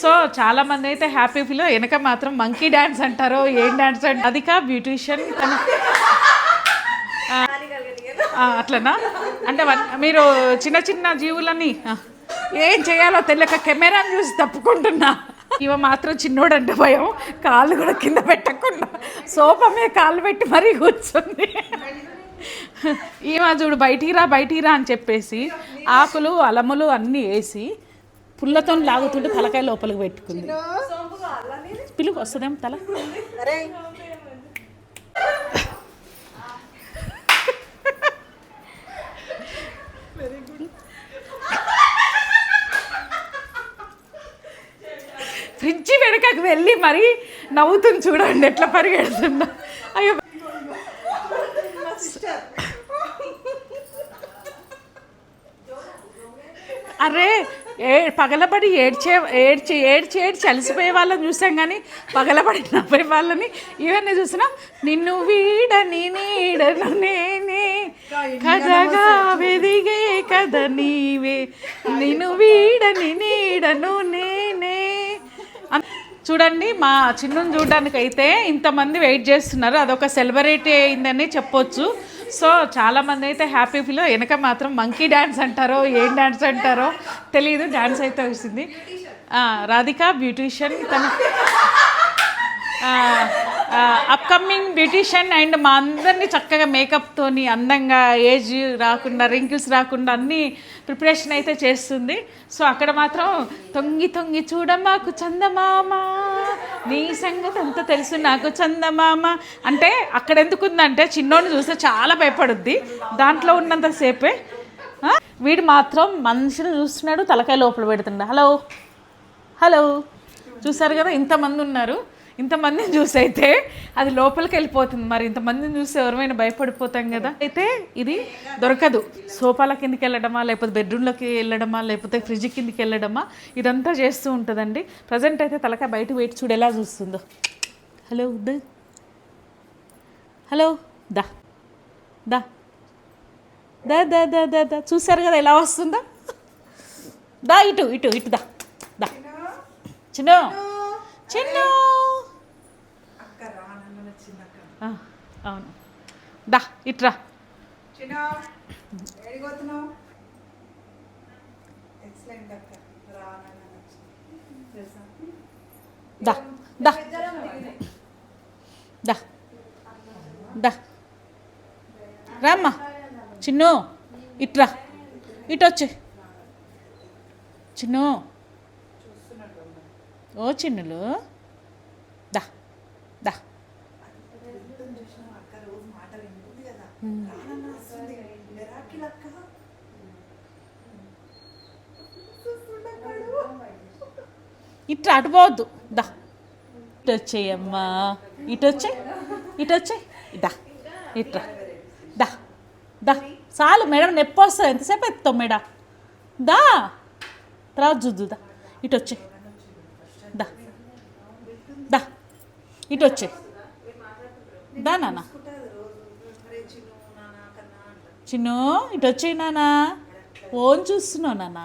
So చాలా మంది అయితే హ్యాపీ ఫీల్ వెనక మాత్రం మంకీ డ్యాన్స్ అంటారో ఏం డ్యాన్స్ అంటే అదిక బ్యూటిషియన్ అట్లనా? అంటే మీరు చిన్న చిన్న జీవులని ఏం చేయాలో తెలియక కెమెరాని చూసి తప్పుకుంటున్నా. ఇవ మాత్రం చిన్నోడంటే భయం. కాళ్ళు కూడా కింద పెట్టకుండా. సోఫా మీద కాళ్ళు పెట్టి మరీ కూర్చుంది. ఈమె చూడు బయటికి రా బయటికి రా అని చెప్పేసి ఆకులు అలములు అన్నీ వేసి పుల్లతో లాగుతుంటే తలకాయ లోపలికి పెట్టుకుంది. పిలుపు వస్తుందేమో తల? ఫ్రిడ్జ్ వెనకకు వెళ్ళి మరి నవ్వుతుంది చూడండి ఎట్లా పరిగెడుతుందో. అయ్యో. అరే ఏ పగలబడి ఏడ్చే ఏడ్చి ఏడ్చి ఏడ్చి అలసిపోయే వాళ్ళని చూసాం కానీ పగలబడి నవ్వే వాళ్ళని ఇవన్నీ చూసినా. నిన్ను వీడని నీడను నేనే కథగా వెదిగే కథ నీవే. నిన్ను వీడని నీడను నేనే. చూడండి మా చిన్నుని చూడడానికి అయితే ఇంతమంది వెయిట్ చేస్తున్నారు. అదొక సెలబ్రిటీ అయిందని చెప్పొచ్చు. సో చాలామంది అయితే హ్యాపీ ఫీల్ వెనక మాత్రం మంకీ డ్యాన్స్ అంటారో ఏం డ్యాన్స్ అంటారో తెలియదు డ్యాన్స్ అయితే వచ్చింది రాధిక బ్యూటిషియన్ తన అప్కమింగ్ బ్యూటిషియన్ అండ్ మా అందరినీ చక్కగా మేకప్తోని అందంగా ఏజ్ రాకుండా రింకిల్స్ రాకుండా అన్ని ప్రిపరేషన్ అయితే చేస్తుంది. సో అక్కడ మాత్రం తొంగి తొంగి చూడమాకు చందమామ. నీ సంగతి అంతా తెలుసు. నాకు చందమామ అంటే అక్కడ ఎందుకుందంటే చిన్నోడిని చూస్తే చాలా భయపడుద్ది. దాంట్లో ఉన్నంతసేపే వీడు మాత్రం మనిషిని చూస్తున్నాడు తలకాయ లోపల పెడుతుండ హలో? హలో? చూసారు కదా ఇంతమంది ఉన్నారు. ఇంతమందిని చూసి అయితే అది లోపలికి వెళ్ళిపోతుంది మరి ఇంతమందిని చూసి ఎవరైనా భయపడిపోతాం కదా? అయితే ఇది దొరకదు. సోఫాల కిందకి వెళ్ళడమా లేకపోతే బెడ్రూమ్లోకి వెళ్ళడమా లేకపోతే ఫ్రిడ్జ్ కిందకి వెళ్ళడమా ఇదంతా చేస్తూ ఉంటుందండి. ప్రజెంట్ అయితే తలకాయ బయట వెయిట్ చూడు ఎలా చూస్తుందో. హలో ద. హలో దా. దా. దా దా దా దా దా. చూసారు కదా ఎలా వస్తుందో? దా ఇటు ఇటు ఇటు దా. దా. చిన్ను. చిన్ను. అవును. దా ఇట్రా. దా దా. దా దా. రామ్మా. చిన్ను ఇట్రా. ఇటు వచ్చి. చిన్ను. ఓ చిన్నులు దా దా అక్క రోజు మాట వింటుంది కదా వస్తుంది మెరాకిల్ అక్క ఇట్లా అటు దా. ఇటు వచ్చేయమ్మా ఇటు వచ్చే ఇటు వచ్చే దా. ఇట్రా. దా. దా. చాలు మేడం నొప్పి వస్తుంది. ఎంతసేపు ఎత్తావు మేడం? దా. తర్వాత చూద్దు దా. ఇటు వచ్చే దా. దా. ఇటు వచ్చే దా నాన్న అరే చిన్న నాన్న కన్నా అంట చిన్ను ఇటు వచ్చే నాన్న. ఓన్ చూస్తున్నావు నాన్న.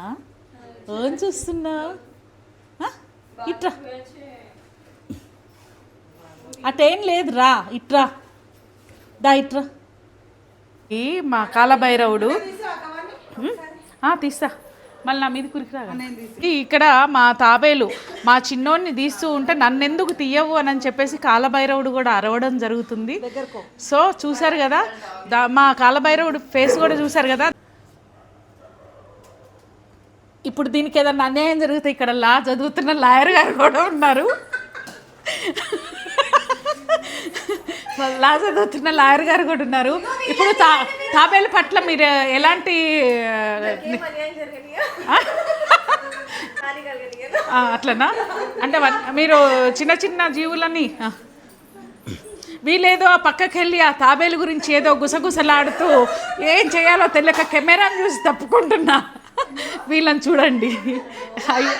ఓన్ చూస్తున్నావు? ఇట్రా. అటేం లేదు రా. ఇట్రా. దా ఇట్రా. ఈ మా కాలభైరవుడు. తీస్తా. మళ్ళీ నా మీద కురికిరాగా ఈ ఇక్కడ మా తాబేలు మా చిన్నోడిని తీస్తూ ఉంటే నన్నెందుకు తీయవు అని చెప్పేసి కాలభైరవుడు కూడా అరవడం జరుగుతుంది. సో చూసారు కదా? దా మా కాలభైరవుడు ఫేస్ కూడా చూసారు కదా. ఇప్పుడు దీనికి ఏదన్నా అన్యాయం జరిగితే ఇక్కడ లా చదువుతున్న లాయర్ గారు కూడా ఉన్నారు. లా చదువుతున్న లాయర్ గారు కూడా ఉన్నారు. ఇప్పుడు తా తాబేలు పట్ల మీరు ఎలాంటి అట్లనా? అంటే మీరు చిన్న చిన్న జీవులని. వీళ్ళేదో ఆ పక్కకి వెళ్ళి ఆ తాబేలు గురించి ఏదో గుసగుసలాడుతూ ఏం చేయాలో తెలియక కెమెరాను చూసి తప్పుకుంటున్నా. వీళ్ళని చూడండి. అయ్యో.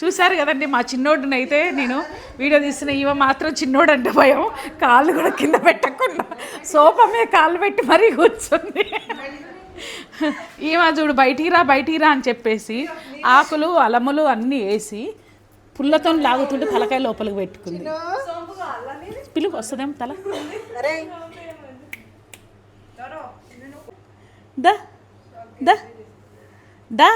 చూసారు కదండి మా చిన్నోడిని అయితే నేను వీడియో తీసిన ఇవ మాత్రం చిన్నోడు అంటే భయం. కాళ్ళు కూడా కింద పెట్టకుండా. సోఫా మీద కాళ్ళు పెట్టి మరీ కూర్చుంది. ఈమె చూడు బయటికి రా బయటికి రా అని చెప్పేసి ఆకులు అలములు అన్నీ వేసి పుల్లతో లాగుతుంటే తలకాయ లోపలికి పెట్టుకుంది. పిలుపు వస్తుందేమో తల. అరే. దా దా దా.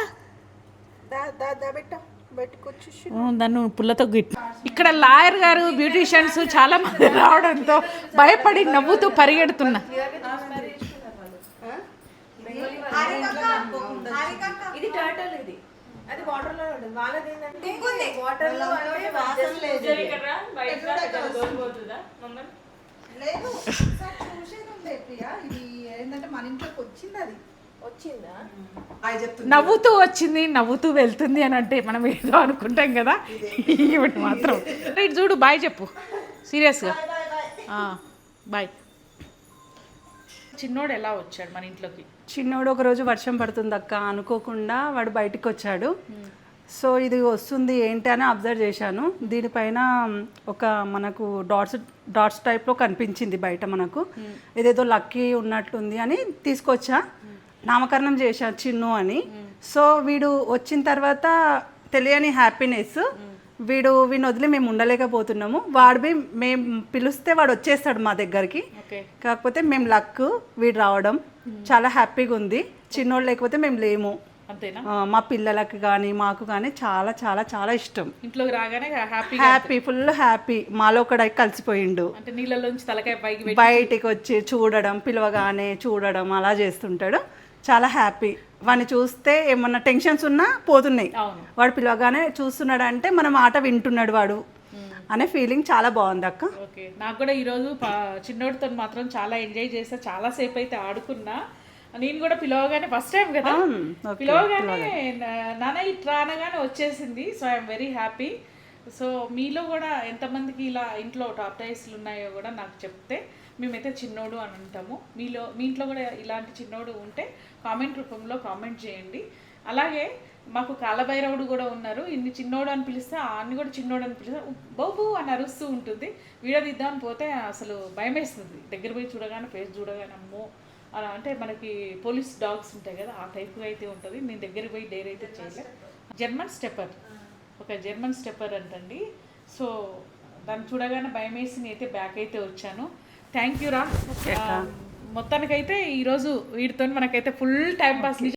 దాన్ని పుల్లతో గిట్ ఇక్కడ లాయర్ గారు బ్యూటీషియన్స్ చాలా మంది రావడంతో భయపడి నవ్వుతూ పరిగెడుతున్నా. ఇది టర్టల్ ఇది. అది వాటర్లో ఉంటుంది వాళ్ళది ఏంటంటే అంటే వాసన లేదు. లేదు. ఒకసారి చూసేది ఉండే ప్రియా. ఇది ఏంటంటే మన ఇంట్లోకి వచ్చింది అది. వచ్చిందా? అది చెప్తుంది. నవ్వుతూ వచ్చింది నవ్వుతూ వెళ్తుంది అని అంటే మనం ఏదో అనుకుంటాం కదా. ఈవిడ మాత్రం. ఇటు చూడు బాయ్ చెప్పు. సీరియస్గా బాయ్ చిన్నోడు ఎలా వచ్చాడు మన ఇంట్లోకి? చిన్నోడు ఒకరోజు వర్షం పడుతుంది అక్క అనుకోకుండా వాడు బయటికి వచ్చాడు. సో ఇది వస్తుంది ఏంటి అని అబ్జర్వ్ చేశాను. దీనిపైన ఒక మనకు డాట్స్ డాట్స్ టైప్లో కనిపించింది బయట మనకు. ఇదేదో లక్కీ ఉన్నట్లుంది అని తీసుకొచ్చా. నామకరణం చేశా చిన్ను అని. సో వీడు వచ్చిన తర్వాత తెలియని హ్యాపీనెస్ వీడు వీడిని వదిలి మేము ఉండలేకపోతున్నాము. వాడు బి మేము పిలిస్తే వాడు వచ్చేస్తాడు మా దగ్గరికి. కాకపోతే మేము లక్ వీడు రావడం చాలా హ్యాపీగా ఉంది. చిన్నోళ్ళు లేకపోతే మేము లేము. అంతేనా? మా పిల్లలకి కానీ మాకు కానీ చాలా చాలా చాలా ఇష్టం. ఇంట్లోకి రాగానే హ్యాపీ హ్యాపీ ఫుల్ హ్యాపీ. మాలో ఒకడై కలిసిపోయిండు. అంటే నీళ్ళలోంచి తలకాయ పైకి బయటికి వచ్చి చూడడం పిలవగానే చూడడం అలా చేస్తుంటాడు. చాలా హ్యాపీ. వాడిని చూస్తే ఏమన్నా టెన్షన్స్ ఉన్నా పోతున్నాయి. వాడు పిలవగానే చూస్తున్నాడు అంటే మన మాట వింటున్నాడు వాడు అనే ఫీలింగ్ చాలా బాగుంది అక్క. ఓకే. నాకు కూడా ఈరోజు చిన్నోడితో మాత్రం చాలా ఎంజాయ్ చేస్తా చాలా సేపు అయితే ఆడుకున్నా. నేను కూడా పిలవగానే ఫస్ట్ టైం కదా? పిలవగానే నాన్న ఇట్లా అనగానే వచ్చేసింది so I'm very happy so మీలో కూడా ఎంతమందికి ఇలా ఇంట్లో టాప్ టైస్లు ఉన్నాయో కూడా నాకు చెప్తే మేమైతే చిన్నోడు అని అంటాము మీలో మీ ఇంట్లో కూడా ఇలాంటి చిన్నోడు ఉంటే కామెంట్ రూపంలో కామెంట్ చేయండి. అలాగే మాకు కాలభైరవుడు కూడా ఉన్నారు. ఇన్ని చిన్నోడు అని పిలిస్తే అన్ని కూడా చిన్నోడు అని పిలిస్తే బాబు అని అరుస్తూ ఉంటుంది. వీడియో తీద్దామని పోతే అసలు భయం వేస్తుంది దగ్గర పోయి చూడగానే ఫేస్ చూడగానే అమ్మో అలా అంటే మనకి పోలీస్ డాగ్స్ ఉంటాయి కదా ఆ టైప్గా అయితే ఉంటుంది. నేను దగ్గరికి పోయి డైరీ అయితే చేయలే. జర్మన్ స్టెప్పర్ ఒక జర్మన్ స్టెప్పర్ అంటండి. సో దాన్ని చూడగానే భయం వేసి నేనైతే బ్యాక్ అయితే వచ్చాను. థ్యాంక్ యూ రా. మొత్తానికైతే ఈరోజు వీటితో మనకైతే ఫుల్ టైం పాస్